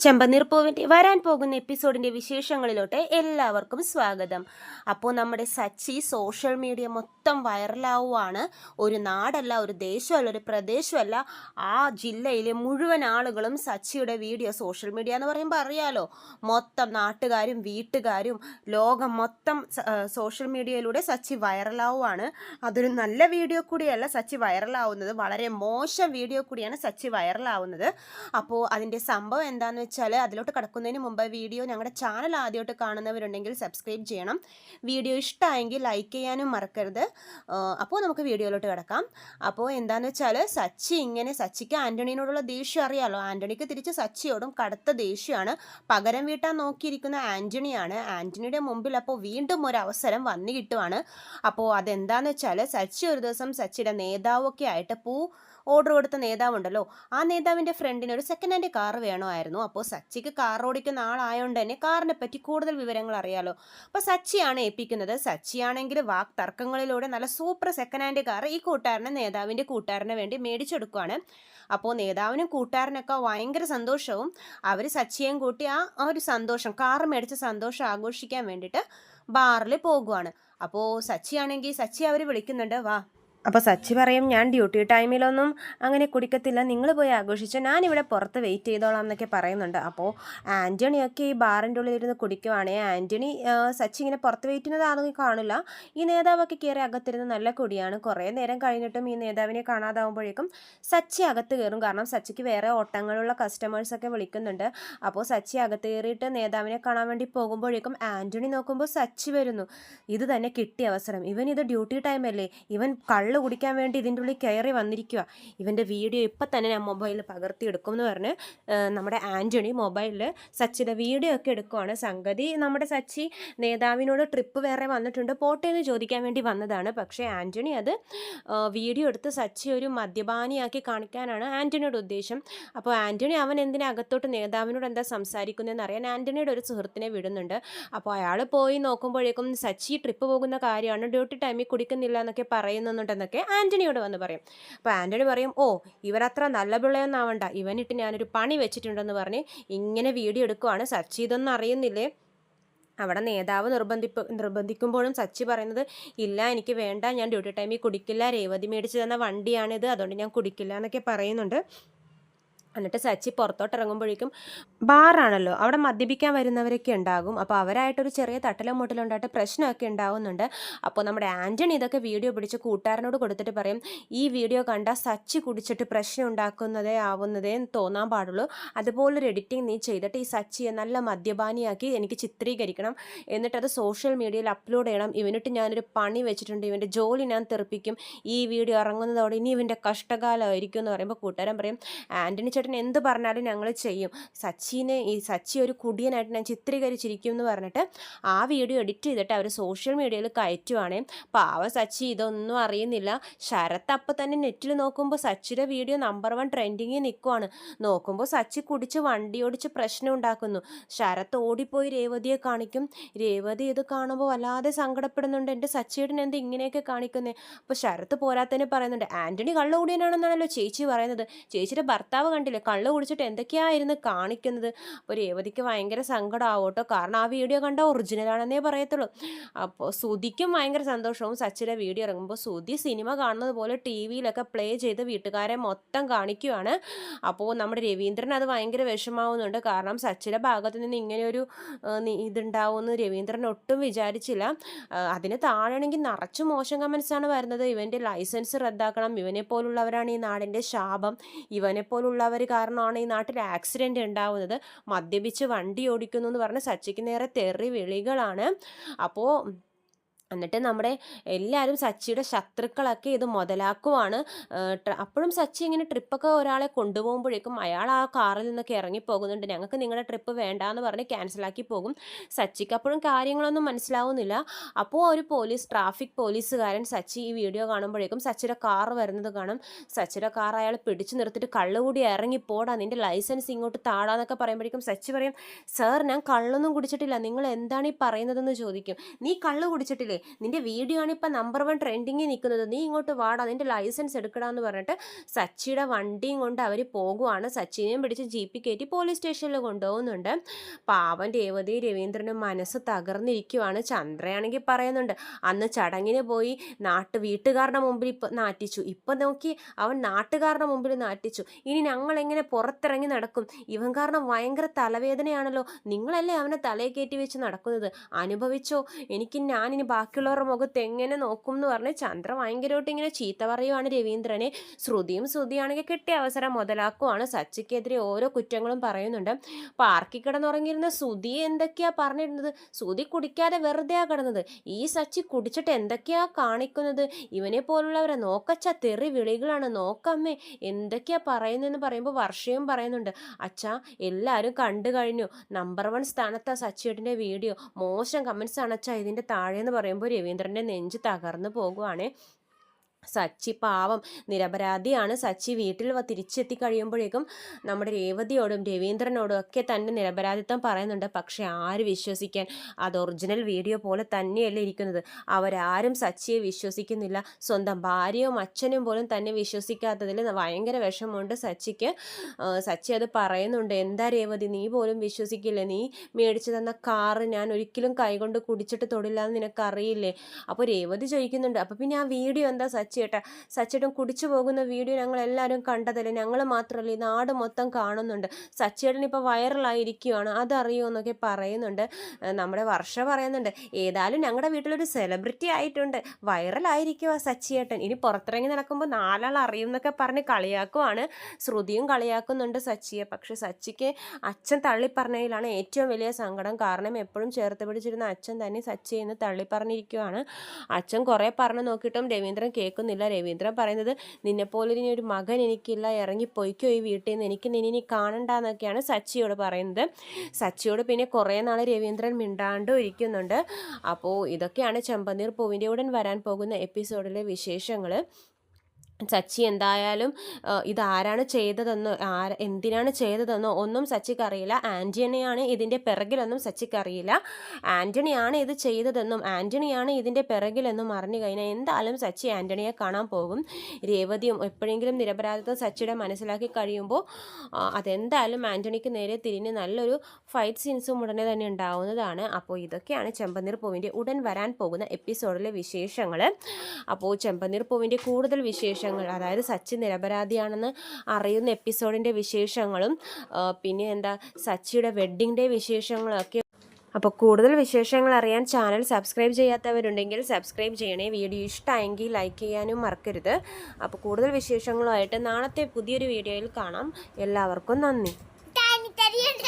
ചെമ്പനീർ പൂവിന്റെ വരാൻ പോകുന്ന എപ്പിസോഡിന്റെ വിശേഷങ്ങളിലോട്ട് എല്ലാവർക്കും സ്വാഗതം. അപ്പോൾ നമ്മുടെ സച്ചി സോഷ്യൽ മീഡിയ മൊത്തം വൈറലാവുകയാണ് ഒരു നാടല്ല ഒരു ദേശമല്ല ഒരു പ്രദേശമല്ല. ആ ജില്ലയിലെ മുഴുവൻ ആളുകളും സച്ചിയുടെ വീഡിയോ സോഷ്യൽ മീഡിയ എന്ന് പറയുമ്പോൾ അറിയാലോ. മൊത്തം നാട്ടുകാരും വീട്ടുകാരും ലോകം മൊത്തം സോഷ്യൽ മീഡിയയിലൂടെ സച്ചി വൈറലാവുകയാണ് അതൊരു നല്ല വീഡിയോ കൂടിയല്ല സച്ചി വൈറലാവുന്നത്. വളരെ മോശം വീഡിയോ കൂടിയാണ് സച്ചി വൈറലാവുന്നത്. അപ്പോൾ അതിന്റെ സംഭവം എന്താണെന്ന് വെച്ചാൽ അതിലോട്ട് കടക്കുന്നതിന് മുമ്പ് വീഡിയോ ഞങ്ങളുടെ ചാനൽ ആദ്യമായിട്ട് കാണുന്നവരുണ്ടെങ്കിൽ സബ്സ്ക്രൈബ് ചെയ്യണം. വീഡിയോ ഇഷ്ടമായെങ്കിൽ ലൈക്ക് ചെയ്യാനും മറക്കരുത്. അപ്പോൾ നമുക്ക് വീഡിയോയിലോട്ട് കിടക്കാം. അപ്പോൾ എന്താണെന്ന് വെച്ചാൽ സച്ചി ഇങ്ങനെ സച്ചിക്ക് ആന്റണിയോടുള്ള ദേഷ്യം അറിയാമല്ലോ ആന്റണിക്ക് തിരിച്ച് സച്ചിയോടും കടുത്ത ദേഷ്യമാണ്. പകരം വീട്ടാൻ നോക്കിയിരിക്കുന്ന ആന്റണിയാണ് ആന്റണിയുടെ മുമ്പിൽ അപ്പോൾ വീണ്ടും ഒരു അവസരം വന്നു കിട്ടുവാണ്. അപ്പോൾ അതെന്താണെന്ന് വെച്ചാൽ സച്ചി ഒരു ദിവസം സച്ചിയുടെ നേതാവൊക്കെ ആയിട്ട് പൂ ഓർഡർ കൊടുത്ത നേതാവുണ്ടല്ലോ. ആ നേതാവിന്റെ ഫ്രണ്ടിന് ഒരു സെക്കൻഡ് ഹാൻഡ് കാർ വേണമായിരുന്നു. അപ്പോൾ സച്ചിക്ക് കാർ ഓടിക്കുന്ന ആളായതുകൊണ്ട് തന്നെ കാറിനെ പറ്റി കൂടുതൽ വിവരങ്ങൾ അറിയാലോ. അപ്പോൾ സച്ചിയാണ് ഏൽപ്പിക്കുന്നത്. സച്ചിയാണെങ്കിൽ വാക് തർക്കങ്ങളിലൂടെ നല്ല സൂപ്പർ സെക്കൻഡ് ഹാൻഡ് കാർ ഈ കൂട്ടുകാരനെ നേതാവിന്റെ കൂട്ടുകാരന് വേണ്ടി മേടിച്ചെടുക്കുകയാണ് അപ്പോൾ നേതാവിനും കൂട്ടുകാരനൊക്കെ ഭയങ്കര സന്തോഷവും അവർ സച്ചിയെയും കൂട്ടി ആ ആ ഒരു സന്തോഷം കാർ മേടിച്ച സന്തോഷം ആഘോഷിക്കാൻ വേണ്ടിയിട്ട് ബാറിൽ പോകുവാണ്. അപ്പോൾ സച്ചിയാണെങ്കിൽ സച്ചി അവർ വിളിക്കുന്നുണ്ട് വാ അപ്പോൾ സച്ചി പറയും ഞാൻ ഡ്യൂട്ടി ടൈമിലൊന്നും അങ്ങനെ കുടിക്കത്തില്ല. നിങ്ങൾ പോയി ആഘോഷിച്ചോ. ഞാനിവിടെ പുറത്ത് വെയിറ്റ് ചെയ്തോളാം എന്നൊക്കെ പറയുന്നുണ്ട്. അപ്പോൾ ആന്റണിയൊക്കെ ഈ ബാറിന്റെ ഉള്ളിലിരുന്ന് കുടിക്കുവാണേ. ആന്റണി സച്ചി ഇങ്ങനെ പുറത്ത് വെയിറ്റ് ചെയ്യുന്നതാണെങ്കിൽ കാണില്ല. ഈ നേതാവൊക്കെ കയറി അകത്തിരുന്ന് നല്ല കുടിയാണ്. കുറേ നേരം കഴിഞ്ഞിട്ടും ഈ നേതാവിനെ കാണാതാവുമ്പോഴേക്കും സച്ചി അകത്ത് കയറും. കാരണം സച്ചിക്ക് വേറെ ഓട്ടങ്ങളുള്ള കസ്റ്റമേഴ്സൊക്കെ വിളിക്കുന്നുണ്ട്. അപ്പോൾ സച്ചി അകത്ത് കയറിയിട്ട് നേതാവിനെ കാണാൻ വേണ്ടി പോകുമ്പോഴേക്കും ആന്റണി നോക്കുമ്പോൾ സച്ചി വരുന്നു. ഇത് തന്നെ കിട്ടിയ അവസരം. ഇവൻ ഇത് ഡ്യൂട്ടി ടൈമല്ലേ? ഇവൻ കള്ള് കുടിക്കാൻ വേണ്ടി ഇതിന്റെ ഉള്ളിൽ കയറി വന്നിരിക്കുക ഇവന്റെ വീഡിയോ ഇപ്പം തന്നെ ഞാൻ മൊബൈലിൽ പകർത്തിയെടുക്കും എന്ന് പറഞ്ഞ് നമ്മുടെ ആന്റണി മൊബൈലിൽ സച്ചിയുടെ വീഡിയോ ഒക്കെ എടുക്കുവാണ്. സംഗതി നമ്മുടെ സച്ചി നേതാവിനോട് ട്രിപ്പ് വേറെ വന്നിട്ടുണ്ട് പോട്ടെ എന്ന് ചോദിക്കാൻ വേണ്ടി വന്നതാണ്. പക്ഷേ ആന്റണി അത് വീഡിയോ എടുത്ത് സച്ചി ഒരു മദ്യപാനിയാക്കി കാണിക്കാനാണ് ആന്റണിയുടെ ഉദ്ദേശം. അപ്പോൾ ആന്റണി അവൻ എന്തിനകത്തോട്ട് നേതാവിനോട് എന്താ സംസാരിക്കുന്നതെന്ന് അറിയാൻ ആന്റണിയുടെ ഒരു സുഹൃത്തിനെ വിടുന്നുണ്ട്. അപ്പോൾ അയാൾ പോയി നോക്കുമ്പോഴേക്കും സച്ചി ട്രിപ്പ് പോകുന്ന കാര്യമാണ് ഡ്യൂട്ടി ടൈമിൽ കുടിക്കുന്നില്ല എന്നൊക്കെ പറയുന്നുണ്ടെന്നൊക്കെ ആന്റണിയോട് വന്ന് പറയും. അപ്പോൾ ആന്റണി പറയും ഓ ഇവരത്ര നല്ല പിള്ളയൊന്നാവണ്ട. ഇവനിട്ട് ഞാനൊരു പണി വെച്ചിട്ടുണ്ടെന്ന് പറഞ്ഞ് ഇങ്ങനെ വീഡിയോ എടുക്കുവാണ്. സച്ചി ഇതൊന്നും അറിയുന്നില്ലേ? അവിടെ നേതാവ് നിർബന്ധിപ്പ് നിർബന്ധിക്കുമ്പോഴും സച്ചി പറയുന്നത് ഇല്ല എനിക്ക് വേണ്ട. ഞാൻ ഡ്യൂട്ടി ടൈമിൽ കുടിക്കില്ല. രേവതി മേടിച്ച് തന്ന വണ്ടിയാണിത്. അതുകൊണ്ട് ഞാൻ കുടിക്കില്ല എന്നൊക്കെ പറയുന്നുണ്ട്. എന്നിട്ട് സച്ചി പുറത്തോട്ട് ഇറങ്ങുമ്പോഴേക്കും ബാറാണല്ലോ അവിടെ മദ്യപിക്കാൻ വരുന്നവരൊക്കെ ഉണ്ടാകും. അപ്പോൾ അവരായിട്ടൊരു ചെറിയ തട്ടലും മുട്ടലുണ്ടായിട്ട് പ്രശ്നമൊക്കെ ഉണ്ടാകുന്നുണ്ട് അപ്പോൾ നമ്മുടെ ആന്റണി ഇതൊക്കെ വീഡിയോ പിടിച്ച് കൂട്ടുകാരനോട് കൊടുത്തിട്ട് പറയും ഈ വീഡിയോ കണ്ടാൽ സച്ചി കുടിച്ചിട്ട് പ്രശ്നം ഉണ്ടാക്കുന്നതേ ആവുന്നതേ തോന്നാൻ പാടുള്ളൂ. അതുപോലൊരു എഡിറ്റിംഗ് നീ ചെയ്തിട്ട് ഈ സച്ചിയെ നല്ല മദ്യപാനിയാക്കി എനിക്ക് ചിത്രീകരിക്കണം. എന്നിട്ടത് സോഷ്യൽ മീഡിയയിൽ അപ്ലോഡ് ചെയ്യണം. ഇവനിട്ട് ഞാനൊരു പണി വെച്ചിട്ടുണ്ട്. ഇവന്റെ ജോലി ഞാൻ തെറിപ്പിക്കും. ഈ വീഡിയോ ഇറങ്ങുന്നതോടെ ഇനി ഇവന്റെ കഷ്ടകാലമായിരിക്കും എന്ന് പറയുമ്പോൾ കൂട്ടുകാരൻ പറയും ആന്റണി എന്ത് പറഞ്ഞാലും ഞങ്ങൾ ചെയ്യും. സച്ചിനെ ഈ സച്ചി ഒരു കുടിയനായിട്ട് ഞാൻ ചിത്രീകരിച്ചിരിക്കും എന്ന് പറഞ്ഞിട്ട് ആ വീഡിയോ എഡിറ്റ് ചെയ്തിട്ട് അവർ സോഷ്യൽ മീഡിയയിൽ കയറ്റുവാണേ. പാവ സച്ചി ഇതൊന്നും അറിയുന്നില്ല. ശരത്ത് അപ്പം തന്നെ നെറ്റിൽ നോക്കുമ്പോൾ സച്ചിയുടെ വീഡിയോ നമ്പർ വൺ ട്രെൻഡിങ്ങിൽ നിൽക്കുവാണ് നോക്കുമ്പോൾ സച്ചി കുടിച്ച് വണ്ടി ഓടിച്ച് പ്രശ്നം ഉണ്ടാക്കുന്നു. ശരത്ത് ഓടിപ്പോയി രേവതിയെ കാണിക്കും. രേവതി ഇത് കാണുമ്പോൾ വല്ലാതെ സങ്കടപ്പെടുന്നുണ്ട്. എന്റെ സച്ചിയുടെ എന്ത് ഇങ്ങനെയൊക്കെ കാണിക്കുന്നത് അപ്പോൾ ശരത്ത് പോരാത്തതിന് പറയുന്നുണ്ട് ആന്റണി കള്ളുകൂടിയനാണെന്നാണല്ലോ ചേച്ചി പറയുന്നത്. ചേച്ചിയുടെ ഭർത്താവ് കണ്ടില്ലേ? കള്ളു കുടിച്ചിട്ട് എന്തൊക്കെയായിരുന്നു കാണിക്കുന്നത്? അപ്പോൾ രേവതിക്ക് ഭയങ്കര സങ്കടമാവും കേട്ടോ കാരണം ആ വീഡിയോ കണ്ട ഒറിജിനലാണെന്നേ പറയത്തുള്ളൂ. അപ്പോൾ സുതിക്കും ഭയങ്കര സന്തോഷവും സച്ചിന്റെ വീഡിയോ ഇറങ്ങുമ്പോൾ സുതി സിനിമ കാണുന്നത് പോലെ ടി വിയിലൊക്കെ പ്ലേ ചെയ്ത് വീട്ടുകാരെ മൊത്തം കാണിക്കുവാണ്. അപ്പോൾ നമ്മുടെ രവീന്ദ്രൻ അത് ഭയങ്കര വിഷമാവുന്നുണ്ട്. കാരണം സച്ചിന്റെ ഭാഗത്ത് നിന്ന് ഇങ്ങനെയൊരു ഇതുണ്ടാവുമെന്ന് രവീന്ദ്രൻ ഒട്ടും വിചാരിച്ചില്ല. അതിന് താഴെയാണെങ്കിൽ നിറച്ചു മോശം കമൻസാണ് വരുന്നത്. ഇവന്റെ ലൈസൻസ് റദ്ദാക്കണം. ഇവനെ പോലുള്ളവരാണ് ഈ നാടിന്റെ ശാപം. ഇവനെ പോലുള്ളവർ കാരണമാണ് ഈ നാട്ടിൽ ആക്സിഡന്റ് ഉണ്ടാവുന്നത്. മദ്യപിച്ച് വണ്ടി ഓടിക്കുന്നു എന്ന് പറഞ്ഞ് സച്ചിക്ക് നേരെ തെറി വിളികളാണ്. അപ്പോൾ എന്നിട്ട് നമ്മുടെ എല്ലാവരും സച്ചിയുടെ ശത്രുക്കളൊക്കെ ഇത് മുതലാക്കുവാണ്. അപ്പോഴും സച്ചി ഇങ്ങനെ ട്രിപ്പൊക്കെ ഒരാളെ കൊണ്ടുപോകുമ്പോഴേക്കും അയാൾ ആ കാറിൽ നിന്നൊക്കെ ഇറങ്ങി ഇറങ്ങിപ്പോകുന്നുണ്ട്. ഞങ്ങൾക്ക് നിങ്ങളുടെ ട്രിപ്പ് വേണ്ട എന്ന് പറഞ്ഞ് ക്യാൻസലാക്കി പോകും. സച്ചിക്ക് അപ്പോഴും കാര്യങ്ങളൊന്നും മനസ്സിലാവുന്നില്ല. അപ്പോൾ ഒരു പോലീസ് ട്രാഫിക് പോലീസുകാരൻ സച്ചി ഈ വീഡിയോ കാണുമ്പോഴേക്കും സച്ചിയുടെ കാർ വരുന്നത് കാണും. സച്ചിയുടെ കാർ അയാൾ പിടിച്ചു നിർത്തിയിട്ട് കള്ളുകൂടി ഇറങ്ങിപ്പോടാ നിന്റെ ലൈസൻസ് ഇങ്ങോട്ട് താടാന്നൊക്കെ പറയുമ്പോഴേക്കും സച്ചി പറയും സാർ ഞാൻ കള്ളൊന്നും കുടിച്ചിട്ടില്ല. നിങ്ങൾ എന്താണ് ഈ പറയുന്നതെന്ന് ചോദിക്കും. നീ കള്ള് കുടിച്ചിട്ടില്ലേ? അല്ലേ നിന്റെ വീഡിയോ ആണ് ഇപ്പം നമ്പർ വൺ ട്രെൻഡിങ്ങിൽ നിൽക്കുന്നത്. നീ ഇങ്ങോട്ട് വാടാ നിന്റെ ലൈസൻസ് എടുക്കണമെന്ന് പറഞ്ഞിട്ട് സച്ചിയുടെ വണ്ടിയും കൊണ്ട് അവർ പോകുവാണ്. സച്ചിനെയും പിടിച്ച് ജി പി കയറ്റി പോലീസ് സ്റ്റേഷനിൽ കൊണ്ടുപോകുന്നുണ്ട്. പാവൻ രേവതി രവീന്ദ്രനും മനസ്സ് തകർന്നിരിക്കുവാണ്. ചന്ദ്രയാണെങ്കിൽ പറയുന്നുണ്ട് അന്ന് ചടങ്ങിന് പോയി നാട്ട് വീട്ടുകാരുടെ മുമ്പിൽ ഇപ്പം നാറ്റിച്ചു. ഇപ്പം നോക്കി അവൻ നാട്ടുകാരുടെ മുമ്പിൽ നാറ്റിച്ചു. ഇനി ഞങ്ങൾ എങ്ങനെ പുറത്തിറങ്ങി നടക്കും? ഇവൻ കാരണം ഭയങ്കര തലവേദനയാണല്ലോ. നിങ്ങളല്ലേ അവനെ തലയെ കയറ്റി വെച്ച് നടക്കുന്നത്? അനുഭവിച്ചോ? എനിക്ക് ഞാനിനി ബാക്കിയുള്ളവരുടെ മുഖത്ത് എങ്ങനെ നോക്കും എന്ന് പറഞ്ഞ് ചന്ദ്ര ഭയങ്കരമായിട്ട് ഇങ്ങനെ ചീത്ത പറയുവാണ് രവീന്ദ്രനെ. ശ്രുതിയും ശ്രുതിയാണെങ്കിൽ കിട്ടിയ അവസരം മുതലാക്കുവാണ്. സച്ചിക്കെതിരെ ഓരോ കുറ്റങ്ങളും പറയുന്നുണ്ട്. പാർക്കിൽ കിടന്നുറങ്ങിയിരുന്ന ശ്രുതി എന്തൊക്കെയാ പറഞ്ഞിരുന്നത്? ശ്രുതി കുടിക്കാതെ വെറുതെയാ കിടന്നത്. ഈ സച്ചി കുടിച്ചിട്ട് എന്തൊക്കെയാ കാണിക്കുന്നത്? ഇവനെ പോലുള്ളവരെ നോക്കച്ച തെറി വിളികളാണ്. നോക്കമ്മേ എന്തൊക്കെയാ പറയുന്നതെന്ന് പറയുമ്പോൾ വർഷയും പറയുന്നുണ്ട്. അച്ഛാ എല്ലാവരും കണ്ടു കഴിഞ്ഞു. നമ്പർ വൺ സ്ഥാനത്താ സച്ചിയേട്ടന്റെ വീഡിയോ. മോശം കമൻസ് ആണ് അച്ഛാ ഇതിന്റെ താഴെ എന്ന് പറയുമ്പോൾ രവീന്ദ്രന്റെ നെഞ്ച് തകർന്നു പോകുവാണേ. സച്ചി പാവം നിരപരാധിയാണ്. സച്ചി വീട്ടിൽ തിരിച്ചെത്തി കഴിയുമ്പോഴേക്കും നമ്മുടെ രേവതിയോടും രവീന്ദ്രനോടും ഒക്കെ തന്റെ നിരപരാധിത്വം പറയുന്നുണ്ട്. പക്ഷെ ആര് വിശ്വസിക്കാൻ? അത് ഒറിജിനൽ വീഡിയോ പോലെ തന്നെയല്ലേ ഇരിക്കുന്നത്. അവരാരും സച്ചിയെ വിശ്വസിക്കുന്നില്ല. സ്വന്തം ഭാര്യയും അച്ഛനും പോലും തന്നെ വിശ്വസിക്കാത്തതിൽ ഭയങ്കര വിഷമമുണ്ട് സച്ചിക്ക്. സച്ചി അത് പറയുന്നുണ്ട്. എന്താ രേവതി നീ പോലും വിശ്വസിക്കില്ല? നീ മേടിച്ചു തന്ന കാറ് ഞാൻ ഒരിക്കലും കൈകൊണ്ട് കുടിച്ചിട്ട് തൊടില്ല എന്ന് നിനക്കറിയില്ലേ? അപ്പോൾ രേവതി ചോദിക്കുന്നുണ്ട്. അപ്പോൾ പിന്നെ ആ വീഡിയോ എന്താ സച്ചിയേട്ടാ സച്ചിയേട്ടൻ കുടിച്ചു പോകുന്ന വീഡിയോ ഞങ്ങൾ എല്ലാവരും കണ്ടതല്ലേ? ഞങ്ങൾ മാത്രമല്ല ഈ നാട് മൊത്തം കാണുന്നുണ്ട്. സച്ചിയേട്ടൻ ഇപ്പോൾ വൈറലായിരിക്കുകയാണ് അതറിയോ എന്നൊക്കെ പറയുന്നുണ്ട് നമ്മുടെ വർഷ പറയുന്നുണ്ട്. ഏതായാലും ഞങ്ങളുടെ വീട്ടിലൊരു സെലിബ്രിറ്റി ആയിട്ടുണ്ട്. വൈറലായിരിക്കുക സച്ചിയേട്ടൻ ഇനി പുറത്തിറങ്ങി നടക്കുമ്പോൾ നാലാൾ അറിയും എന്നൊക്കെ പറഞ്ഞ് കളിയാക്കുവാണ്. ശ്രുതിയും കളിയാക്കുന്നുണ്ട് സച്ചിയെ. പക്ഷെ സച്ചിക്ക് അച്ഛൻ തള്ളിപ്പറഞ്ഞതിലാണ് ഏറ്റവും വലിയ സങ്കടം. കാരണം എപ്പോഴും ചേർത്ത് പിടിച്ചിരുന്ന അച്ഛൻ തന്നെ സച്ചിയെന്ന് തള്ളിപ്പറഞ്ഞിരിക്കുവാണ്. അച്ഛൻ കുറേ പറഞ്ഞു നോക്കിയിട്ടും രവീന്ദ്രൻ കേൾക്കുന്നില്ല രവീന്ദ്രൻ പറയുന്നത് നിന്നെപ്പോലൊരു ഇനി ഒരു മകൻ എനിക്കില്ല ഇറങ്ങിപ്പോയിക്കോ പൊയ്ക്കോ ഈ വീട്ടിൽ നിന്ന്. എനിക്ക് നിന്നെ ഇനി കാണണ്ടെന്നൊക്കെയാണ് സച്ചിയോട് പറയുന്നത്. സച്ചിയോട് പിന്നെ കുറേ നാൾ രവീന്ദ്രൻ മിണ്ടാണ്ടും ഇരിക്കുന്നുണ്ട്. അപ്പോൾ ഇതൊക്കെയാണ് ചെമ്പനീർ പൂവിന്റെ ഉടൻ വരാൻ പോകുന്ന എപ്പിസോഡിലെ വിശേഷങ്ങൾ സച്ചി എന്തായാലും ഇതാരാണ് ചെയ്തതെന്നോ ആര എന്തിനാണ് ചെയ്തതെന്നോ ഒന്നും സച്ചിക്ക് അറിയില്ല ആന്റണിയാണ് ഇതിന്റെ പിറകിലൊന്നും സച്ചിക്ക് അറിയില്ല ആന്റണിയാണ് ഇത് ചെയ്തതെന്നും ആന്റണിയാണ് ഇതിന്റെ പിറകിലെന്നും അറിഞ്ഞു കഴിഞ്ഞാൽ എന്തായാലും സച്ചി ആന്റണിയെ കാണാൻ പോകും. രേവതിയും എപ്പോഴെങ്കിലും നിരപരാധിത്വം സച്ചിയുടെ മനസ്സിലാക്കി കഴിയുമ്പോൾ അതെന്തായാലും ആന്റണിക്ക് നേരെ തിരിഞ്ഞ് നല്ലൊരു ഫൈറ്റ് സീൻസും ഉടനെ തന്നെ ഉണ്ടാവുന്നതാണ്. അപ്പോൾ ഇതൊക്കെയാണ് ചെമ്പനീർ പൂവിന്റെ ഉടൻ വരാൻ പോകുന്ന എപ്പിസോഡിലെ വിശേഷങ്ങൾ. അപ്പോൾ ചെമ്പനീർ പൂവിന്റെ കൂടുതൽ വിശേഷങ്ങൾ. അതായത് സച്ചി നിരപരാധിയാണെന്ന് അറിയുന്ന എപ്പിസോഡിന്റെ വിശേഷങ്ങളും പിന്നെ എന്താ സച്ചിയുടെ വെഡ്ഡിംഗ് ഡേ വിശേഷങ്ങളൊക്കെ. അപ്പോൾ കൂടുതൽ വിശേഷങ്ങൾ അറിയാൻ ചാനൽ സബ്സ്ക്രൈബ് ചെയ്യാത്തവരുണ്ടെങ്കിൽ സബ്സ്ക്രൈബ് ചെയ്യണേ. വീഡിയോ ഇഷ്ടമായെങ്കിൽ ലൈക്ക് ചെയ്യാനും മറക്കരുത്. അപ്പോൾ കൂടുതൽ വിശേഷങ്ങളുമായിട്ട് നാളത്തെ പുതിയൊരു വീഡിയോയിൽ കാണാം. എല്ലാവർക്കും നന്ദി.